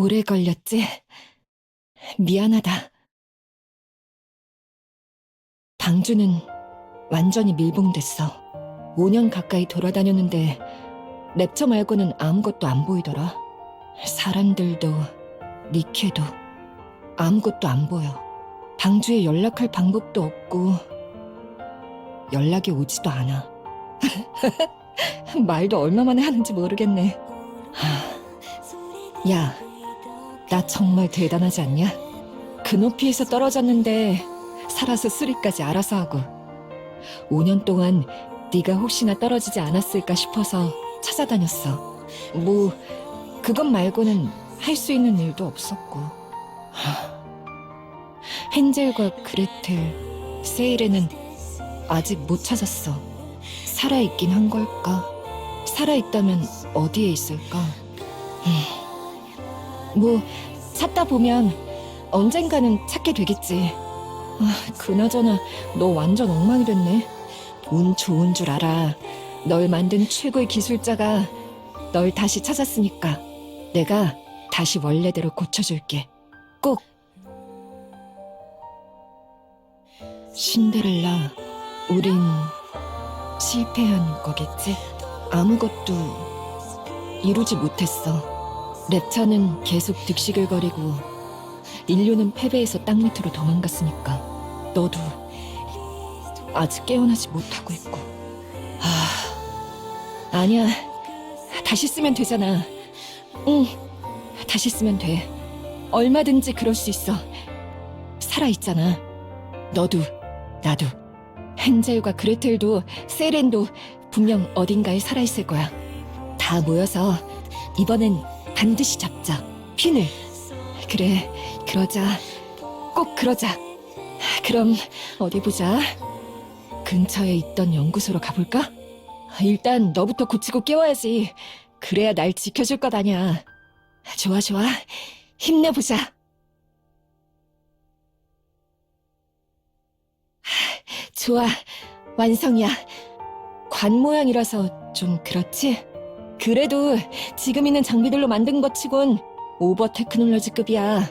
오래 걸렸지? 미안하다. 방주는 완전히 밀봉됐어. 5년 가까이 돌아다녔는데 랩처 말고는 아무것도 안 보이더라. 사람들도 니케도 아무것도 안 보여. 방주에 연락할 방법도 없고 연락이 오지도 않아. 말도 얼마만에 하는지 모르겠네. 하, 야, 나 정말 대단하지 않냐? 그 높이에서 떨어졌는데 살아서 수리까지 알아서 하고 5년 동안 네가 혹시나 떨어지지 않았을까 싶어서 찾아다녔어. 뭐 그것 말고는 할 수 있는 일도 없었고. 하, 헨젤과 그레텔, 세일에는 아직 못 찾았어. 살아있긴 한 걸까? 살아있다면 어디에 있을까? 음, 뭐 찾다 보면 언젠가는 찾게 되겠지. 아, 그나저나 너 완전 엉망이 됐네. 운 좋은 줄 알아. 널 만든 최고의 기술자가 널 다시 찾았으니까 내가 다시 원래대로 고쳐줄게. 꼭. 신데렐라, 우린 실패한 거겠지? 아무것도 이루지 못했어. 랩차는 계속 득시글거리고 인류는 패배해서 땅 밑으로 도망갔으니까 너도 아직 깨어나지 못하고 있고. 아, 아니야. 다시 쓰면 되잖아. 응, 다시 쓰면 돼. 얼마든지 그럴 수 있어. 살아있잖아. 너도, 나도. 헨젤과 그레텔도, 세렌도 분명 어딘가에 살아있을 거야. 다 모여서 이번엔 반드시 잡자. 핀을. 그래, 그러자. 꼭 그러자. 그럼 어디 보자. 근처에 있던 연구소로 가볼까? 일단 너부터 고치고 깨워야지. 그래야 날 지켜줄 것 아냐. 좋아, 좋아. 힘내보자. 좋아. 완성이야. 관 모양이라서 좀 그렇지? 그래도 지금 있는 장비들로 만든 것 치곤 오버 테크놀로지급이야.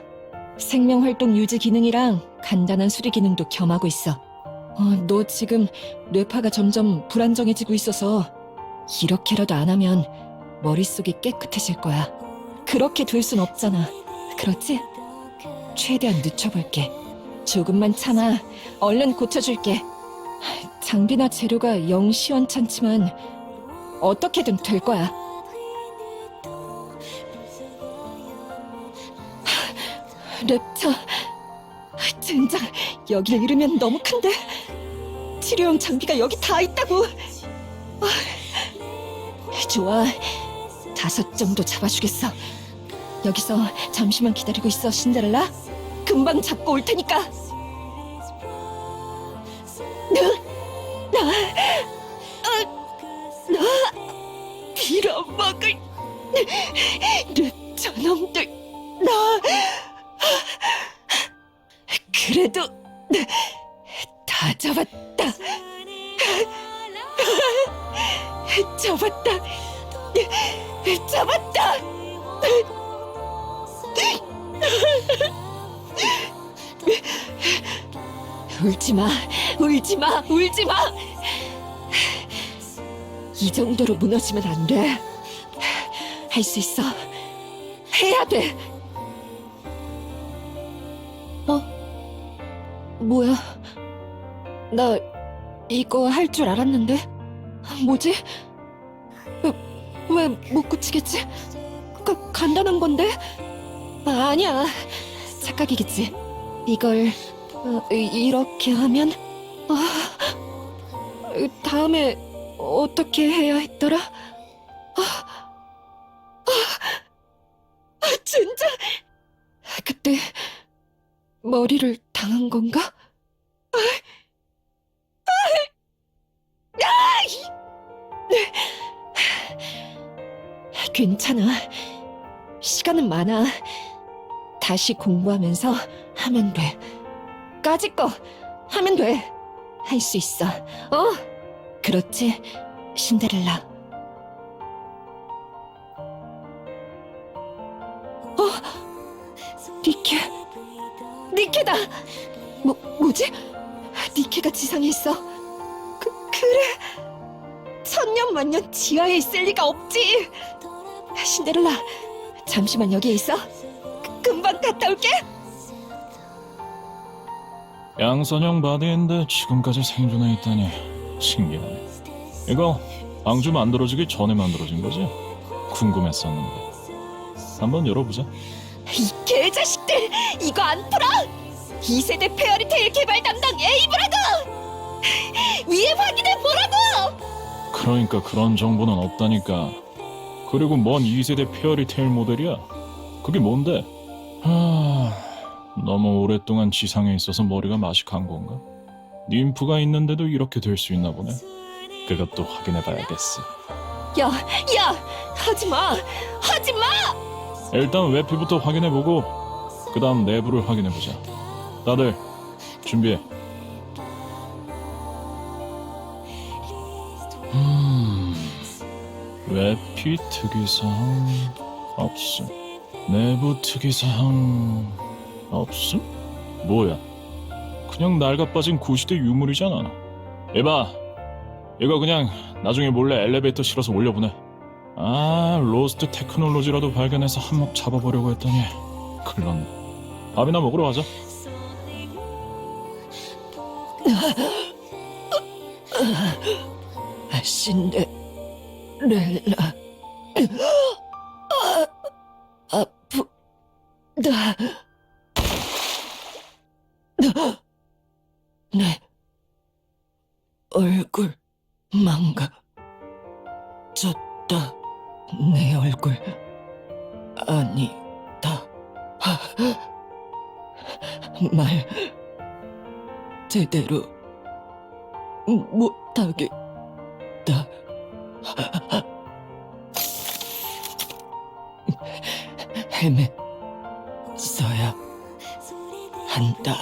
생명 활동 유지 기능이랑 간단한 수리 기능도 겸하고 있어. 어, 너 지금 뇌파가 점점 불안정해지고 있어서 이렇게라도 안 하면 머릿속이 깨끗해질 거야. 그렇게 될순 없잖아. 그렇지? 최대한 늦춰볼게. 조금만 참아. 얼른 고쳐줄게. 장비나 재료가 영 시원찮지만 어떻게든 될 거야. 랩차, 젠장 여길 잃으면 너무 큰데 치료용 장비가 여기 다 있다고. 아, 좋아, 다섯 정도 잡아주겠어. 여기서 잠시만 기다리고 있어, 신데렐라. 금방 잡고 올 테니까. 나, 나, 먹을 저놈들 나 그래도 다 잡았다. 잡았다. 잡았다. 울지마 울지마 울지마. 이 정도로 무너지면 안 돼. 할 수 있어. 해야 돼. 어? 뭐야? 나 이거 할 줄 알았는데? 뭐지? 왜못 고치겠지? 가, 간단한 건데? 아, 아니야. 착각이겠지. 이걸 어, 이- 이렇게 하면 아, 다음에 어떻게 해야 했더라? 머리를 당한 건가? 아, 아, 아, 이- 네. 괜찮아. 시간은 많아. 다시 공부하면서 하면 돼. 까짓 거 하면 돼. 할 수 있어. 어? 그렇지, 신데렐라. 어? 니케, 니케다. 뭐 뭐지? 니케가 지상에 있어. 그 그래. 천년 만년 지하에 있을 리가 없지. 신데렐라, 잠시만 여기에 있어. 그- 금방 갔다 올게. 양선형 바디인데 지금까지 생존해 있다니 신기하네. 이거 방주 만들어지기 전에 만들어진 거지? 궁금했었는데. 한번 열어보자. 이 개자식들 이거 안 풀어? 2세대 페어리테일 개발 담당 에이브라고! 위에 확인해 보라고! 그러니까 그런 정보는 없다니까. 그리고 뭔 2세대 페어리테일 모델이야? 그게 뭔데? 하... 너무 오랫동안 지상에 있어서 머리가 맛이 간 건가? 님프가 있는데도 이렇게 될 수 있나 보네. 그것도 확인해 봐야겠어. 야, 야, 하지 마, 하지 마! 일단 외피부터 확인해 보고 그 다음 내부를 확인해 보자. 다들 준비해. 음, 외피 특이사항 없음. 내부 특이사항 없음? 뭐야? 그냥 낡아빠진 구시대 유물이잖아. 에바, 이거 그냥 나중에 몰래 엘리베이터 실어서 올려보내. 아, 로스트 테크놀로지라도 발견해서 한몫 잡아보려고 했더니 클런 밥이나 먹으러 가자. 신데렐라. 아, 아프다 내 얼굴 망가졌다 내 얼굴 아니다 말 제대로 못하겠다 헤맸어야 한다.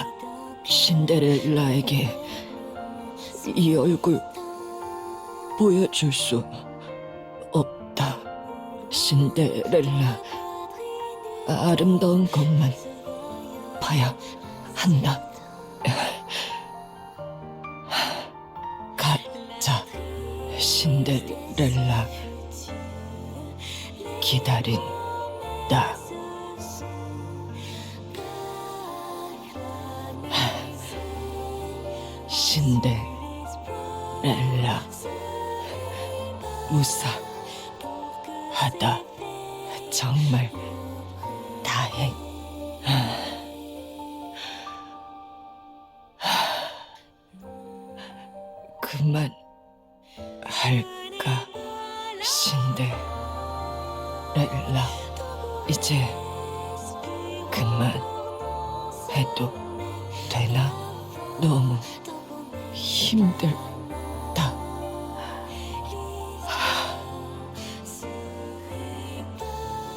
신데렐라에게 이 얼굴 보여줄 수. 신데렐라 아름다운 것만 봐야 한다. 가자, 신데렐라 기다린다. 신데렐라 무사 하다. 정말 다행. 그만 할까 신데렐라. 이제 그만 해도 되나? 너무 힘들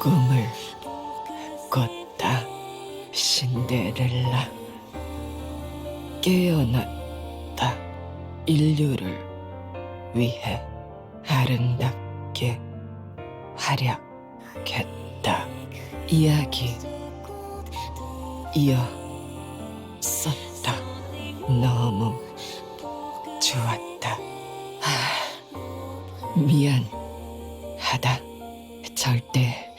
꿈을 꿨다. 신데렐라. 깨어났다. 인류를 위해 아름답게 활약했다. 이야기 이어 썼다. 너무 좋았다. 아, 미안하다. 절대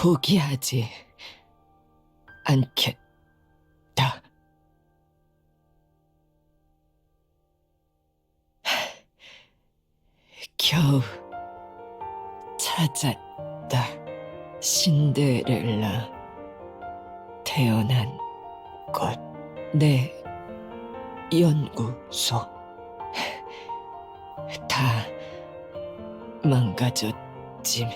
포기하지 않겠다. 겨우 찾았다. 신데렐라 태어난 곳. 내 연구소 다 망가졌지만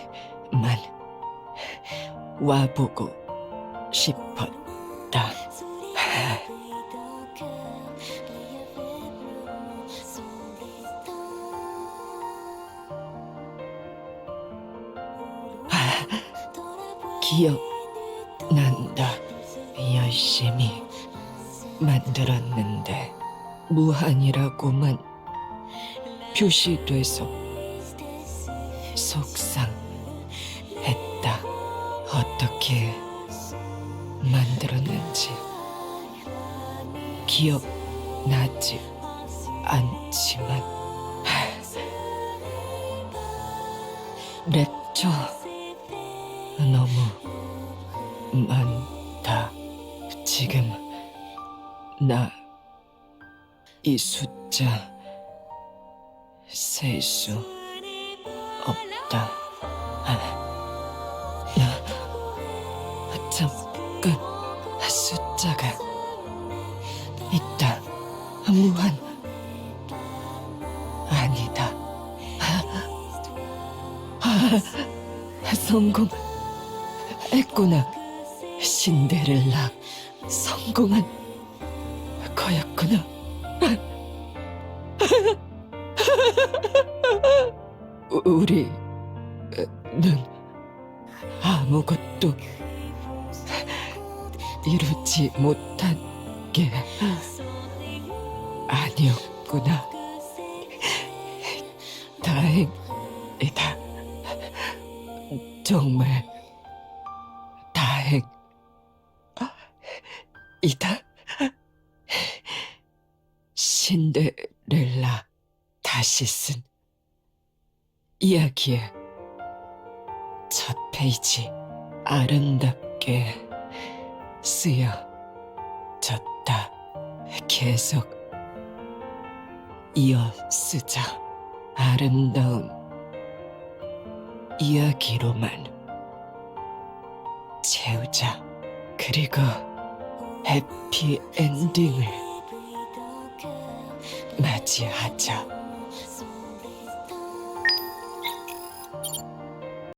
와보고 싶었다. 기억난다. 열심히 만들었는데 무한이라고만 표시돼서 속상했다. 어떻게 만들었는지 기억나지 않지만 랩처 너무 많다. 지금 나 이 숫자 셀 수 없다 성공 했구나 신데렐라 성공한 거였구나 우리는 아무것도 이루지 못한 게 아니었구나. 다행이다. 정말 다행이다. 신데렐라 다시 쓴 이야기의 첫 페이지 아름답게 쓰여졌다. 계속 이어 쓰자. 아름다운 이야기로만 채우자. 그리고 해피 엔딩을 맞이하자.